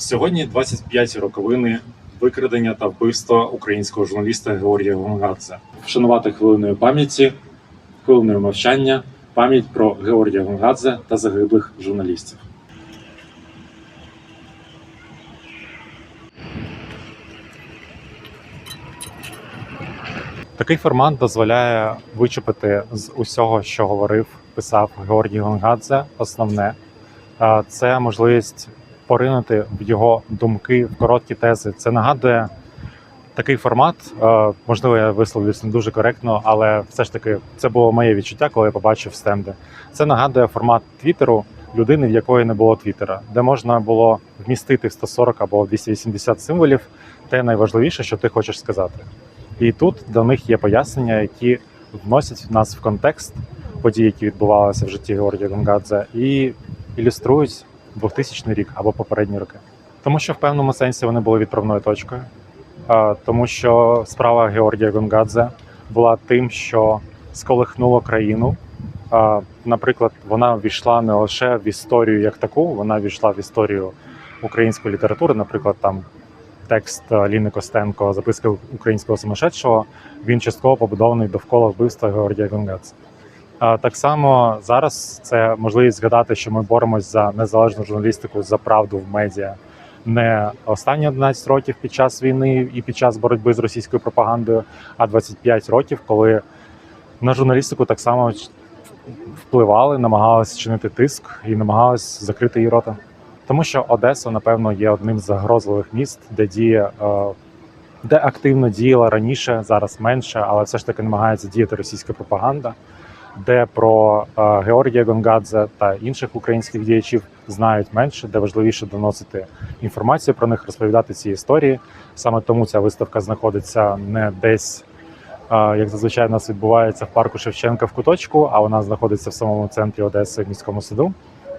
Сьогодні 25 роковини викрадення та вбивства українського журналіста Георгія Гонгадзе. Вшанувати хвилиною пам'яті, хвилиною мовчання, пам'ять про Георгія Гонгадзе та загиблих журналістів. Такий формат дозволяє вичепити з усього, що говорив, писав Георгій Гонгадзе. Основне це можливість поринути в його думки, в короткі тези. Це нагадує такий формат. е, Можливо, я висловлюсь не дуже коректно, але все ж таки це було моє відчуття, коли я побачив стенди. Це нагадує формат Твіттеру людини, в якої не було Твіттера, де можна було вмістити в 140 або 280 символів те найважливіше, що ти хочеш сказати. І тут до них є пояснення, які вносять нас в контекст подій, які відбувалися в житті Георгія Гонгадзе, і ілюструють 2000 рік або попередні роки. Тому що в певному сенсі вони були відправною точкою, тому що справа Георгія Гонгадзе була тим, що сколихнуло країну. Наприклад, вона війшла не лише в історію як таку, вона війшла в історію української літератури, наприклад, там текст Ліни Костенко, записки українського сумасшедшого, він частково побудований довкола вбивства Георгія Гонгадзе. Так само зараз це можливість згадати, що ми боремось за незалежну журналістику, за правду в медіа не останні 11 років під час війни і під час боротьби з російською пропагандою, а 25 років, коли на журналістику так само впливали, намагалися чинити тиск і намагалися закрити її рота. Тому що Одеса, напевно, є одним з загрозливих міст, де діє. е, Де активно діяла раніше, зараз менше, але все ж таки намагається діяти російська пропаганда, де про е, Георгія Гонгадзе та інших українських діячів знають менше, де важливіше доносити інформацію про них, розповідати ці історії. Саме тому ця виставка знаходиться не десь, е, як зазвичай у нас відбувається в парку Шевченка в куточку, а вона знаходиться в самому центрі Одеси в міському суду.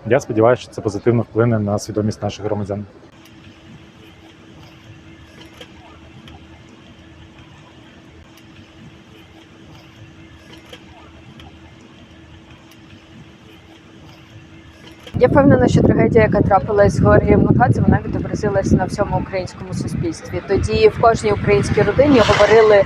Я сподіваюся, що це позитивно вплине на свідомість наших громадян. Я впевнена, що трагедія, яка трапилась з Георгієм Мукадзе, вона відобразилась на всьому українському суспільстві. Тоді в кожній українській родині говорили.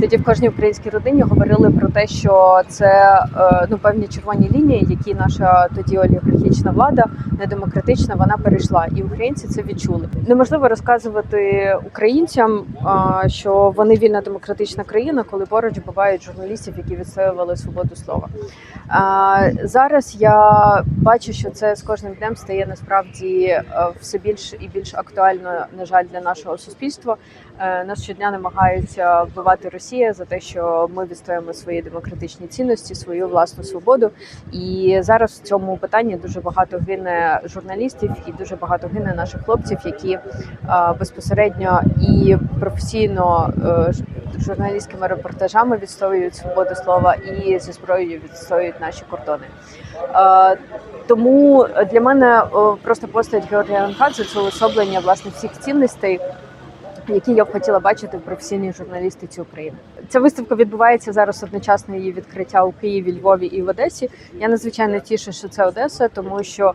Тоді в кожній українській родині говорили про те, що це е, ну певні червоні лінії, які наша тоді олігархічна влада недемократична, вона перейшла, і українці це відчули. Неможливо розказувати українцям, що вони вільна демократична країна, коли поруч бувають журналістів, які відстоювали свободу слова. Зараз я бачу, що це з кожним днем стає насправді е, все більш і більш актуально, на жаль, для нашого суспільства. Е, Нас щодня намагаються вбивати Росія за те, що ми відстоїмо свої демократичні цінності, свою власну свободу. І зараз в цьому питанні дуже багато гине журналістів і дуже багато гине наших хлопців, які е, безпосередньо і професійно е, журналістськими репортажами відстоюють свободу слова і зі зброєю відстоюють наші кордони. Тому для мене просто постать Георгія Ганкадзе це уособлення власне всіх цінностей. Які я б хотіла бачити в професійній журналістиці України. Ця виставка відбувається зараз одночасно її відкриття у Києві, Львові і в Одесі. Я надзвичайно тішу, що це Одеса, тому що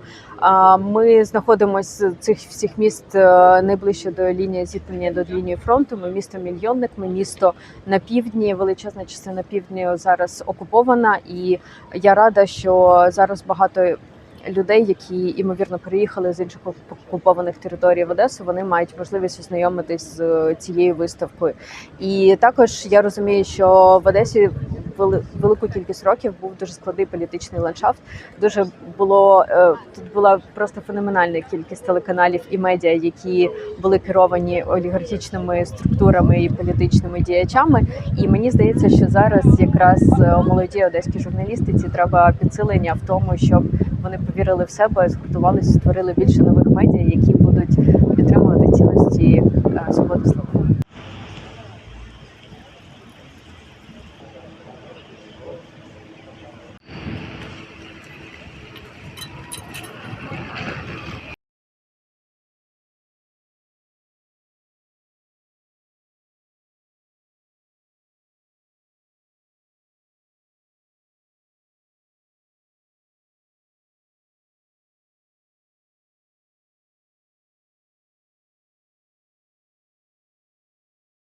ми знаходимося з цих всіх міст е, найближче до лінії зіткнення до лінії фронту. Ми місто мільйонник, ми місто на півдні. Величезна частина півдні зараз окупована, і я рада, що зараз багато. Людей, які ймовірно переїхали з інших окупованих територій в Одесу, вони мають можливість ознайомитись з е, цією виставкою. І також я розумію, що в Одесі велику кількість років був дуже складний політичний ландшафт. Дуже було е, тут була просто феноменальна кількість телеканалів і медіа, які були керовані олігархічними структурами і політичними діячами. І мені здається, що зараз якраз е, молоді одеські журналістиці треба підсилення в тому, щоб вони повірили в себе, згуртувалися, створили більше нових медіа, які будуть підтримувати цінності е, свободи слова.